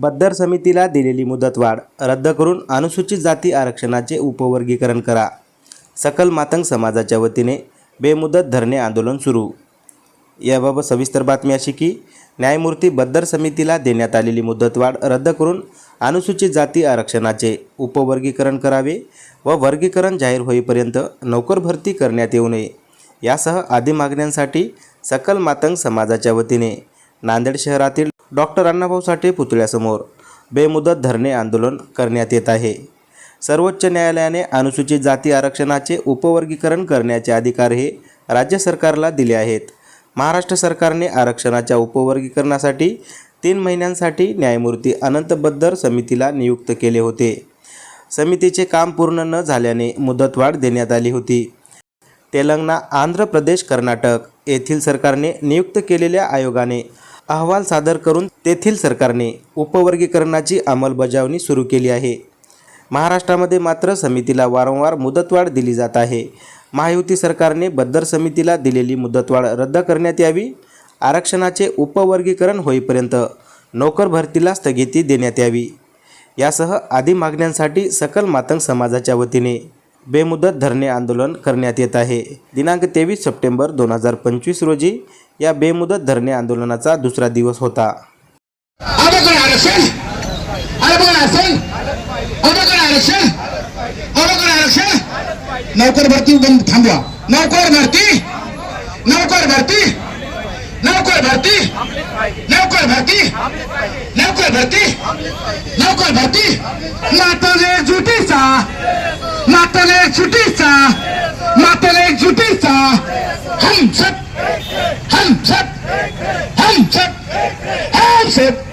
बद्दर समितीला दिलेली मुदतवाढ रद्द करून अनुसूचित जाती आरक्षणाचे उपवर्गीकरण करा. सकल मातंग समाजाच्या वतीने बेमुदत धरणे आंदोलन सुरू. याबाबत सविस्तर बातमी अशी की न्यायमूर्ती बद्दर समितीला देण्यात आलेली मुदतवाढ रद्द करून अनुसूचित जाती आरक्षणाचे उपवर्गीकरण करावे व वर्गीकरण जाहीर होईपर्यंत नोकर भरती करण्यात येऊ नये. यासह आदी मागण्यांसाठी सकल मातंग समाजाच्या वतीने नांदेड शहरातील डॉक्टर अण्णाभाऊ साठे पुतळ्यासमोर बेमुदत धरणे आंदोलन करण्यात येत आहे. सर्वोच्च न्यायालयाने अनुसूचित जाती आरक्षणाचे उपवर्गीकरण करण्याचे अधिकार हे राज्य सरकारला दिले आहेत. महाराष्ट्र सरकारने आरक्षणाच्या उपवर्गीकरणासाठी तीन महिन्यांसाठी न्यायमूर्ती अनंत बद्दर समितीला नियुक्त केले होते. समितीचे काम पूर्ण न झाल्याने मुदतवाढ देण्यात आली होती. तेलंगणा आंध्र प्रदेश कर्नाटक येथील सरकारने नियुक्त केलेल्या आयोगाने अहवाल सादर करून तेथील सरकारने उपवर्गीकरणाची अंमलबजावणी सुरू केली आहे. महाराष्ट्रामध्ये मात्र समितीला वारंवार मुदतवाढ दिली जात आहे. महायुती सरकारने बद्दर समितीला दिलेली मुदतवाढ रद्द करण्यात यावी आरक्षणाचे उपवर्गीकरण होईपर्यंत नोकर भरतीला स्थगिती देण्यात यावी. यासह आदी मागण्यांसाठी सकल मातंग समाजाच्या वतीने बेमुदत धरणे आंदोलन करण्यात येत आहे. दिनांक तेवीस सप्टेंबर दोन हजार पंचवीस रोजी या बेमुदत धरणे आंदोलनाचा दुसरा दिवस होता. नौकर भरती बंद थांबवा. नौकर भरती? नौकर भरती? नौकर भरती? नौकर भरती? नौकर भरती? नौकर भरती? माताने जुटीचा माताने जुटीचा. ser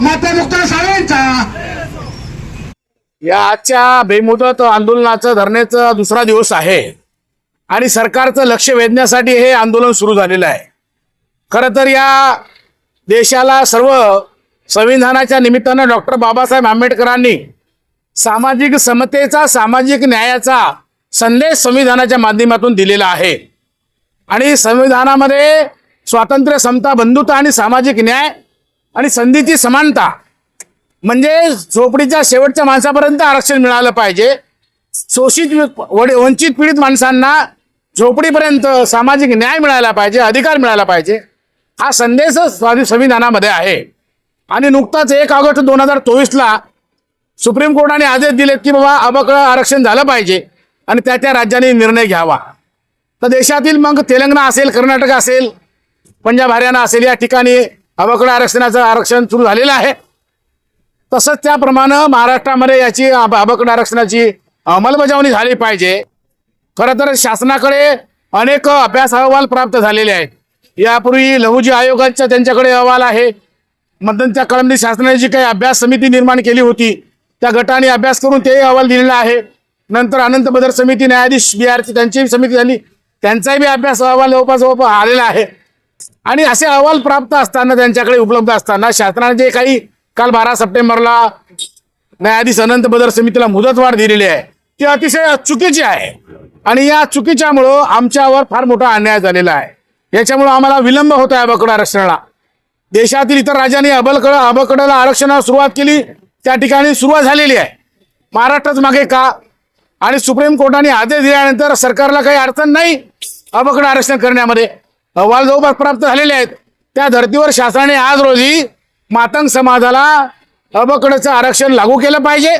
माता मुक्ता साळांचा या आजच्या बेमुदत आंदोलनाचं धरण्याचा दुसरा दिवस आहे. आणि सरकारचं लक्ष वेधण्यासाठी हे आंदोलन सुरू झालेलं आहे. खरं तर या देशाला सर्व संविधानाच्या निमित्तानं डॉक्टर बाबासाहेब आंबेडकरांनी सामाजिक समतेचा सामाजिक न्यायाचा संदेश संविधानाच्या माध्यमातून दिलेला आहे. आणि संविधानामध्ये स्वातंत्र्य समता बंधुता आणि सामाजिक न्याय आणि संधीची समानता. म्हणजे झोपडीच्या शेवटच्या माणसापर्यंत आरक्षण मिळालं पाहिजे. शोषित वंचित पीडित माणसांना झोपडीपर्यंत सामाजिक न्याय मिळायला पाहिजे अधिकार मिळाला पाहिजे. हा संदेश स्वाधी संविधानामध्ये आहे. आणि नुकताच एक ऑगस्ट दोन हजार चोवीसला सुप्रीम कोर्टाने आदेश दिलेत की बाबा अबकळ आरक्षण झालं पाहिजे आणि त्या त्या राज्याने निर्णय घ्यावा. तर देशातील मग तेलंगणा असेल कर्नाटक असेल पंजाब हरियाणा असेल या ठिकाणी अबकळ आरक्षणाचं आरक्षण सुरू झालेलं आहे. तसंच त्याप्रमाणे महाराष्ट्रामध्ये याची अब- अबकड आरक्षणाची अंमलबजावणी झाली पाहिजे. खरं तर शासनाकडे अनेक अभ्यास अहवाल प्राप्त झालेले आहेत. यापूर्वी लघुजी आयोगाचा त्यांच्याकडे अहवाल आहे. मध्यंतच्या काळामध्ये शासनाने जी काही अभ्यास समिती निर्माण केली होती त्या गटाने अभ्यास करून तेही अहवाल दिलेला आहे. नंतर अनंत बदर समिती न्यायाधीश बिहारची त्यांची समिती झाली. त्यांचाही बी अभ्यास अहवाल जवळपास जवळपास आलेला आहे. आणि असे अहवाल प्राप्त असताना त्यांच्याकडे उपलब्ध असताना शासनाने जे काही काल बारा सप्टेंबरला न्यायाधीश अनंत बदर समितीला मुदतवाढ दिलेली आहे ती अतिशय चुकीची आहे. आणि या चुकीच्यामुळं आमच्यावर फार मोठा अन्याय झालेला आहे. याच्यामुळं आम्हाला विलंब होत आहे अबकड आरक्षणाला. देशातील इतर राज्यांनी अबलकड अबकडला आरक्षणाला सुरुवात केली त्या ठिकाणी सुरुवात झालेली आहे. महाराष्ट्रच मागे का? आणि सुप्रीम कोर्टाने आदेश दिल्यानंतर सरकारला काही अडचण नाही अबकड आरक्षण करण्यामध्ये? अहवाल जवळपास प्राप्त झालेले आहेत त्या धर्तीवर शासनाने आज रोजी मातंग समाजाला अबकडचं आरक्षण लागू केलं पाहिजे.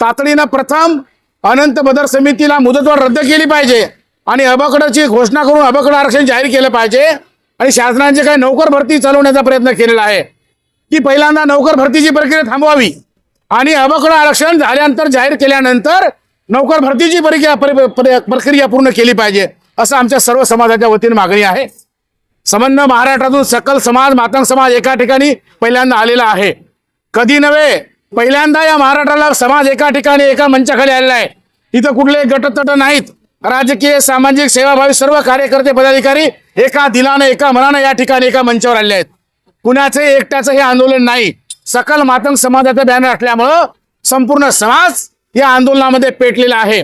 तातडीनं प्रथम अनंत बदर समितीला मुदतवाढ रद्द केली पाहिजे आणि अबकडची घोषणा करून अबकड आरक्षण जाहीर केलं पाहिजे आणि शासनाचे काही नोकर भरती चालवण्याचा प्रयत्न केलेला आहे की पहिल्यांदा नोकर भरतीची प्रक्रिया थांबवावी आणि अबकड आरक्षण झाल्यानंतर जाहीर केल्यानंतर नोकर भरतीची प्रक्रिया प्रक्रिया पूर्ण केली पाहिजे. असं आमच्या सर्व समाजाच्या वतीने मागणी आहे. संबंध महाराष्ट्रातून सकल समाज मातंग समाज एका ठिकाणी पहिल्यांदा आलेला आहे. कधी नव्हे पहिल्यांदा या महाराष्ट्राला समाज एका ठिकाणी एका मंचाखाली आलेला आहे. इथं कुठले गटतट नाहीत. राजकीय सामाजिक सेवाभावी सर्व कार्यकर्ते पदाधिकारी एका दिलानं एका मनानं या ठिकाणी एका मंचावर आले आहेत. कुणाचे एकट्याचं हे आंदोलन नाही. सकल मातंग समाजाचं बॅनर असल्यामुळं संपूर्ण समाज या आंदोलनामध्ये पेटलेला आहे.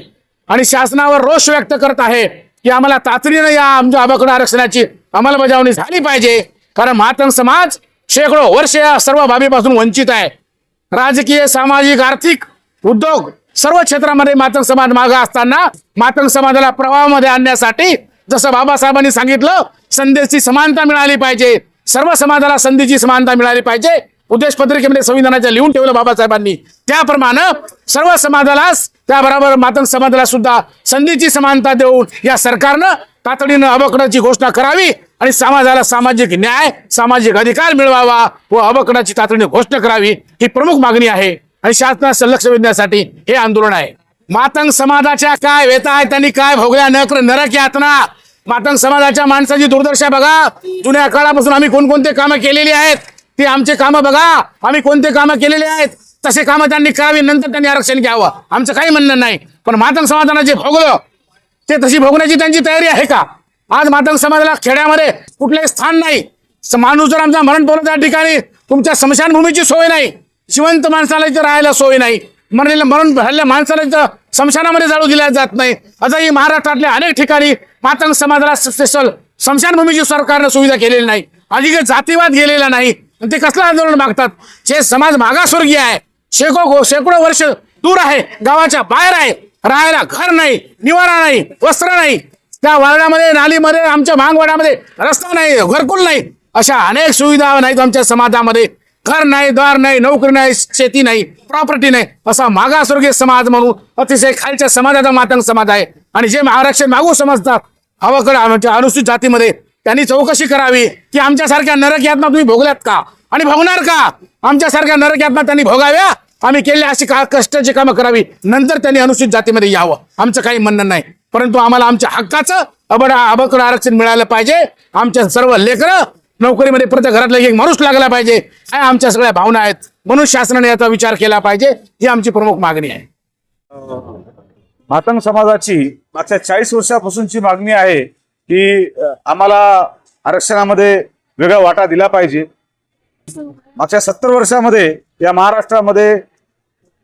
आणि शासनावर रोष व्यक्त करत आहे. की आम्हाला तातडीनं या आमच्या आबाकडे आरक्षणाची अंमलबजावणी झाली पाहिजे. कारण मातंग समाज शेकडो वर्ष या सर्व बाबीपासून वंचित आहे. राजकीय सामाजिक आर्थिक उद्योग सर्व क्षेत्रामध्ये मातंग समाज मागा असताना मातंग समाजाला प्रवाहामध्ये आणण्यासाठी जसं बाबासाहेबांनी सांगितलं संधीची समानता मिळाली पाहिजे. सर्व समाजाला संधीची समानता मिळाली पाहिजे. उद्देश पत्रिकेमध्ये संविधानाच्या लिहून ठेवलं बाबासाहेबांनी. त्याप्रमाणे सर्व समाजाला त्याबरोबर मातंग समाजाला सुद्धा संधीची समानता देऊन या सरकारनं तातडीनं अबकडाची घोषणा करावी आणि समाजाला सामाजिक न्याय सामाजिक अधिकार मिळवावा व अबकडाची तातडीने घोषणा करावी ही प्रमुख मागणी आहे. आणि शासनास लक्ष वेधण्यासाठी हे आंदोलन आहे. मातंग समाजाच्या काय वेता आहे त्यांनी काय भोगल्या नकर नरक यातना? मातंग समाजाच्या माणसाची दुर्दशा बघा. जुन्या काळापासून आम्ही कोणकोणते कामं केलेली आहेत? ती आमचे कामं बघा. आम्ही कोणते कामं केलेले आहेत तसे कामं त्यांनी करावी नंतर त्यांनी आरक्षण घ्यावं. आमचं काही म्हणणं नाही. पण मातंग समाजानं जे भोगलं ते तशी भोगण्याची त्यांची तयारी आहे का? आज मातंग समाजाला खेड्यामध्ये कुठलंही स्थान नाही. स- माणूस जर आमचा मरण पावलं त्या ठिकाणी तुमच्या स्मशानभूमीची सोय नाही. जिवंत माणसाला इथं राहायला सोय नाही. मरलेल्या मरण झालेल्या माणसाला इथं स्मशानामध्ये जाळू दिल्या जात नाही. असंही महाराष्ट्रातल्या अनेक ठिकाणी मातंग समाजाला स्पेशल स्मशानभूमीची सरकारनं सुविधा केलेली नाही. अधिक जातीवाद गेलेला नाही. ते कसलं आंदोलन मागतात? जे समाज मागासवर्गीय आहे. शेको शेकडो वर्ष दूर आहे. गावाच्या बाहेर आहे. राहायला घर नाही निवारा नाही वस्त्र नाही. त्या वार्डामध्ये नालीमध्ये आमच्या मांगवाड्यामध्ये रस्ता नाही घरकुल नाही. अशा अनेक सुविधा नाहीत आमच्या समाजामध्ये. घर नाही द्वार नाही नोकरी नाही शेती नाही प्रॉपर्टी नाही. असा मागासवर्गीय समाज म्हणून अतिशय खालच्या समाजाचा मातंग समाज आहे. आणि जे आरक्षण मागू समजतात हवाकडे आमच्या अनुसूचित जातीमध्ये त्यांनी चौकशी करावी की आमच्यासारख्या नरक यातना तुम्ही भोगल्यात का? आणि भोगणार का? आमच्यासारख्या नरक यातना त्यांनी भोगाव्या? आम्ही केले अशी का कष्टाची कामं करावी. नंतर त्यांनी अनुसूचित जातीमध्ये यावं. आमचं काही म्हणणं नाही. परंतु आम्हाला आमच्या हक्काचं अबड अबकड आरक्षण मिळालं पाहिजे. आमच्या सर्व लेकरं नोकरीमध्ये प्रत्येक घरातला एक माणूस लागला पाहिजे. ह्या आमच्या सगळ्या भावना आहेत. म्हणून शासनाने याचा विचार केला पाहिजे. ही आमची प्रमुख मागणी आहे. मातंग समाजाची मागच्या चाळीस वर्षापासूनची मागणी आहे की आम्हाला आरक्षणामध्ये वेगळा वाटा दिला पाहिजे. मागच्या सत्तर वर्षामध्ये या महाराष्ट्रामध्ये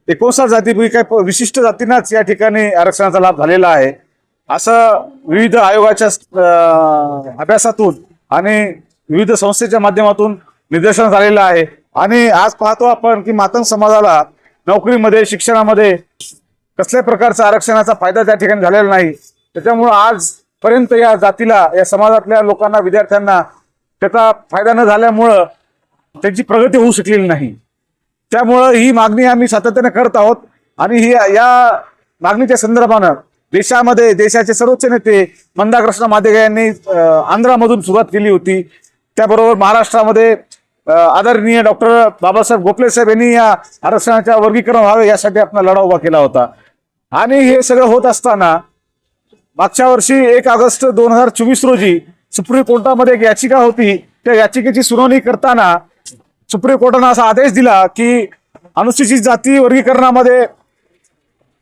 एकोणसाठ जातीपैकी काही प- विशिष्ट जातींनाच या ठिकाणी आरक्षणाचा लाभ झालेला आहे. असं विविध आयोगाच्या अभ्यासातून आणि विविध संस्थेच्या माध्यमातून निदर्शन झालेलं आहे. आणि आज पाहतो आपण की मातंग समाजाला नोकरीमध्ये शिक्षणामध्ये कसल्याही प्रकारचा आरक्षणाचा फायदा त्या ठिकाणी झालेला नाही. त्याच्यामुळं आज पर्यंत या जातीला या समाजातल्या लोकांना विद्यार्थ्यांना त्याचा फायदा न झाल्यामुळं त्यांची प्रगती होऊ शकलेली नाही. त्यामुळं ही मागणी आम्ही सातत्याने करत आहोत आणि ही या मागणीच्या संदर्भानं देशामध्ये देशाचे सर्वोच्च नेते मंदाकृष्ण मादेगा यांनी आंध्रामधून सुरुवात केली होती. त्याबरोबर महाराष्ट्रामध्ये आदरणीय डॉक्टर बाबासाहेब गोखले साहेब यांनी या आरक्षणाच्या वर्गीकरण व्हावे यासाठी आपला लढा उभा केला होता. आणि हे सगळं होत असताना मागच्या वर्षी एक ऑगस्ट दोन हजार चोवीस रोजी सुप्रीम कोर्टामध्ये एक याचिका होती. त्या याचिकेची सुनावणी करताना सुप्रीम कोर्टानं असा आदेश दिला की अनुसूचित जाती वर्गीकरणामध्ये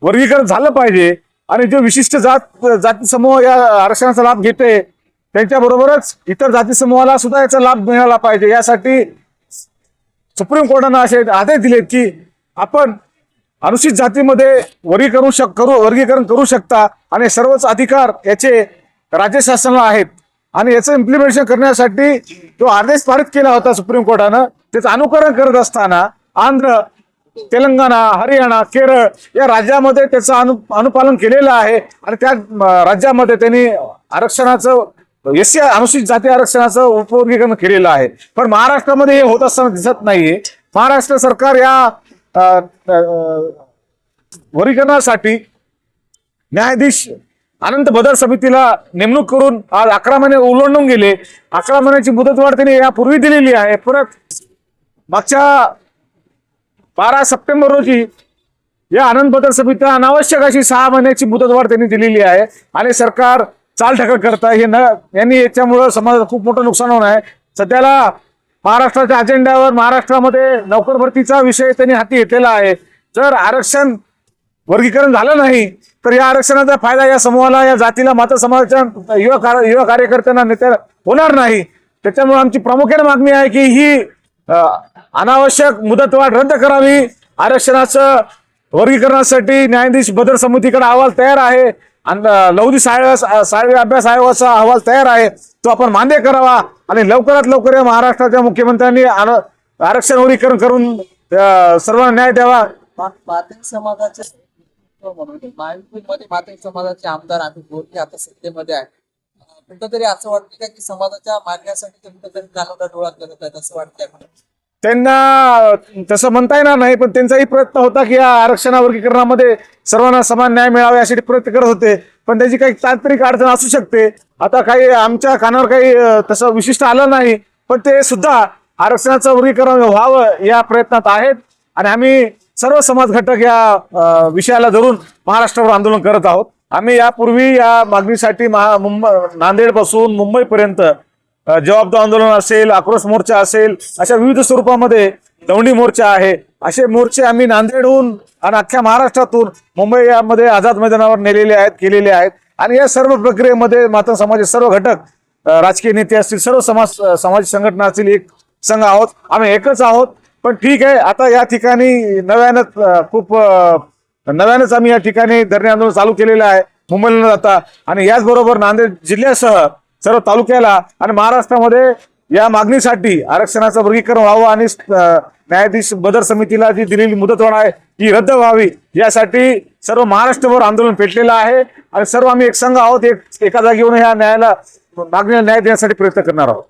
वर्गीकरण झालं पाहिजे आणि जो विशिष्ट जात जाती समूह या आरक्षणाचा लाभ घेते त्यांच्याबरोबरच इतर जाती समूहाला सुद्धा याचा लाभ मिळाला पाहिजे. यासाठी सुप्रीम कोर्टानं असे आदेश दिलेत की आपण अनुसूचित जातीमध्ये वर्गीकरण शक करू वर्गीकरण करू शकता आणि सर्वच अधिकार याचे राज्य शासनाला आहेत. आणि याचं इम्प्लिमेंटेशन करण्यासाठी जो आदेश पारित केला होता सुप्रीम कोर्टानं त्याचं अनुकरण करत असताना आंध्र तेलंगणा हरियाणा केरळ या राज्यामध्ये त्याचं अनु अनुपालन केलेलं आहे. आणि त्या राज्यामध्ये त्यांनी आरक्षणाचं एस सी अनुसूचित जाती आरक्षणाचं उपवर्गीकरण केलेलं आहे. पण महाराष्ट्रामध्ये हे होत असताना दिसत नाहीये. महाराष्ट्र सरकार या वर्गीकरणासाठी न्यायाधीश अनंत बदल समितीला नेमणूक करून आज अकरा महिने ओलांडून गेले. अकरा महिन्याची मुदतवाढ त्यांनी यापूर्वी दिलेली आहे. परत मागच्या बारा सप्टेंबर रोजी या आनंद बदल समितीला अनावश्यक अशी सहा महिन्याची मुदतवाढ त्यांनी दिलेली आहे आणि सरकार चालढकल करत आहे. हे न यांनी याच्यामुळं समाजाचं खूप मोठं नुकसान होणार आहे. सध्याला महाराष्ट्राच्या अजेंड्यावर महाराष्ट्रामध्ये नोकर भरतीचा विषय त्यांनी हाती घेतलेला आहे. जर आरक्षण वर्गीकरण झालं नाही तर या आरक्षणाचा फायदा या समूहाला या जातीला माता समाजाच्या युवा कार- युवा कार्यकर्त्यांना नेत्या होणार नाही. त्याच्यामुळे आमची प्रामुख्याने मागणी आहे की ही अनावश्यक मुदतवाढ रद्द करावी. आरक्षणाचं वर्गीकरणासाठी न्यायाधीश बदर समितीकडे अहवाल तयार आहे. आणि लौदी साळव्या साळवी अभ्यास आयोगाचा अहवाल तयार आहे. तो आपण मान्य करावा आणि लवकरात लवकर या महाराष्ट्राच्या मुख्यमंत्र्यांनी आरक्षण वरीकरण करून सर्वांना न्याय द्यावा. मा- समाजाचे नेतृत्व समाजाचे आमदार आम्ही बोलले आता सत्तेमध्ये आहे कुठंतरी असं वाटतं का की समाजाच्या मागण्यासाठी कुठंतरी कानोडा डोळा करत आहेत असं वाटतंय त्यांना तसं म्हणता येणार नाही पण त्यांचाही प्रयत्न होता की या आरक्षणा वर्गीकरणामध्ये सर्वांना समान न्याय मिळावा यासाठी प्रयत्न करत होते. पण त्याची काही तांत्रिक अडचण असू शकते. आता काही आमच्या कानावर काही तसं विशिष्ट आलं नाही पण ते सुद्धा आरक्षणाचं वर्गीकरण व्हावं या प्रयत्नात आहेत. आणि आम्ही सर्व समाज घटक या विषयाला धरून महाराष्ट्रावर आंदोलन करत आहोत. आम्ही यापूर्वी या मागणीसाठी महा मुंबई नांदेडपासून मुंबईपर्यंत जवाब जवाबदार आंदोलन असेल आक्रोश मोर्चा असेल अशा विविध स्वरूपामध्ये दौंडी मोर्चा आहे. असे मोर्चे आम्ही नांदेडहून आणि अख्ख्या महाराष्ट्रातून मुंबई यामध्ये आझाद मैदानावर नेलेले आहेत केलेले आहेत. आणि या सर्व प्रक्रियेमध्ये मात्र समाजाचे सर्व घटक राजकीय नेते असतील सर्व समाज समाज सामाजिक संघटना असतील एक संघ आहोत. आम्ही एकच आहोत. पण ठीक आहे आता या ठिकाणी नव्यानं खूप नव्यानंच आम्ही या ठिकाणी धरणे आंदोलन चालू केलेलं आहे मुंबईला जाता. आणि याचबरोबर नांदेड जिल्ह्यासह सर्व तालुक्याला आणि महाराष्ट्रामध्ये या मागणीसाठी आरक्षणाचं वर्गीकरण व्हावं आणि न्यायाधीश बदर समितीला जी दिलेली मुदतवाढ आहे ती रद्द व्हावी. यासाठी सर्व महाराष्ट्रभर आंदोलन पेटलेलं आहे आणि सर्व आम्ही एक संघ आहोत एक एका जागी येऊन या न्यायाला मागणीला न्याय देण्यासाठी प्रयत्न करणार आहोत.